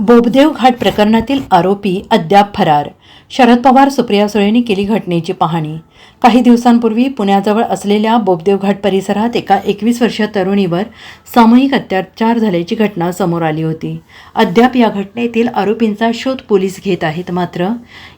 बोबदेव घाट प्रकरणातील आरोपी अद्याप फरार. शरद पवार सुप्रिया सुळेंनी केली घटनेची पाहणी. काही दिवसांपूर्वी पुण्याजवळ असलेल्या बोबदेव घाट परिसरात एका एकवीस वर्षीय तरुणीवर सामूहिक अत्याचार झाल्याची घटना समोर आली होती. अद्याप या घटनेतील आरोपींचा शोध पोलीस घेत आहेत मात्र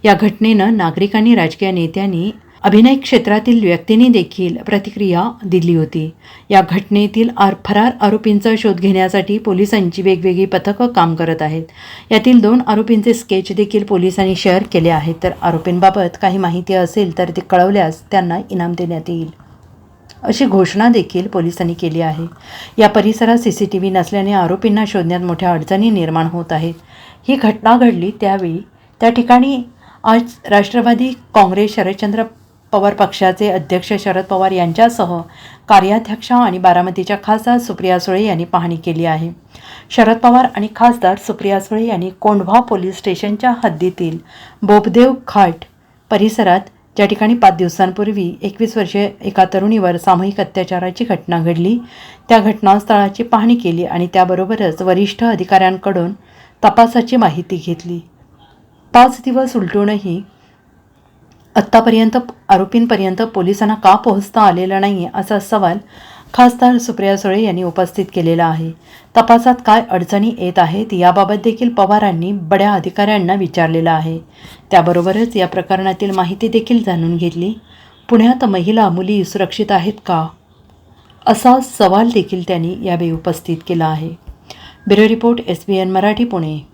या घटनेनं नागरिकांनी राजकीय नेत्यांनी अभिनय क्षेत्रातील व्यक्तींनी देखील प्रतिक्रिया दिली होती. या घटनेतील आर फरार आरोपींचा शोध घेण्यासाठी पोलिसांची वेगवेगळी पथकं काम करत आहेत. यातील दोन आरोपींचे स्केच देखील पोलिसांनी शेअर केले आहेत. तर आरोपींबाबत काही माहिती असेल तर ते कळवल्यास त्यांना इनाम देण्यात येईल. अशी घोषणा देखील पोलिसांनी केली आहे. या परिसरात सी सी टी व्ही नसल्याने आरोपींना शोधण्यात मोठ्या अडचणी निर्माण होत आहेत. ही घटना घडली त्यावेळी. त्या ठिकाणी आज राष्ट्रवादी काँग्रेस शरदचंद्र पवार पक्षाचे अध्यक्ष शरद पवार यांच्यासह कार्याध्यक्षा आणि बारामतीच्या खासदार सुप्रिया सुळे यांनी पाहणी केली आहे. शरद पवार आणि खासदार सुप्रिया सुळे यांनी कोंढवा पोलीस स्टेशनच्या हद्दीतील बोबदेव घाट परिसरात ज्या ठिकाणी पाच दिवसांपूर्वी एकवीस वर्षीय एका तरुणीवर सामूहिक अत्याचाराची घटना घडली त्या घटनास्थळाची पाहणी केली आणि त्याबरोबरच वरिष्ठ अधिकाऱ्यांकडून तपासाची माहिती घेतली. पाच दिवस उलटूनही आत्तापर्यंत आरोपींपर्यंत पोलिसांना का पोहोचता आलेलं नाही असा सवाल खासदार सुप्रिया सुळे यांनी उपस्थित केलेला आहे. तपासात काय अडचणी येत आहेत याबाबत देखील पवारांनी बड्या अधिकाऱ्यांना विचारलेलं आहे. त्याबरोबरच या प्रकरणातील माहिती देखील जाणून घेतली. पुण्यात महिला मुली सुरक्षित आहेत का? असा सवाल देखील त्यांनी यावेळी उपस्थित केला आहे. Bureau report S B N Marathi Pune.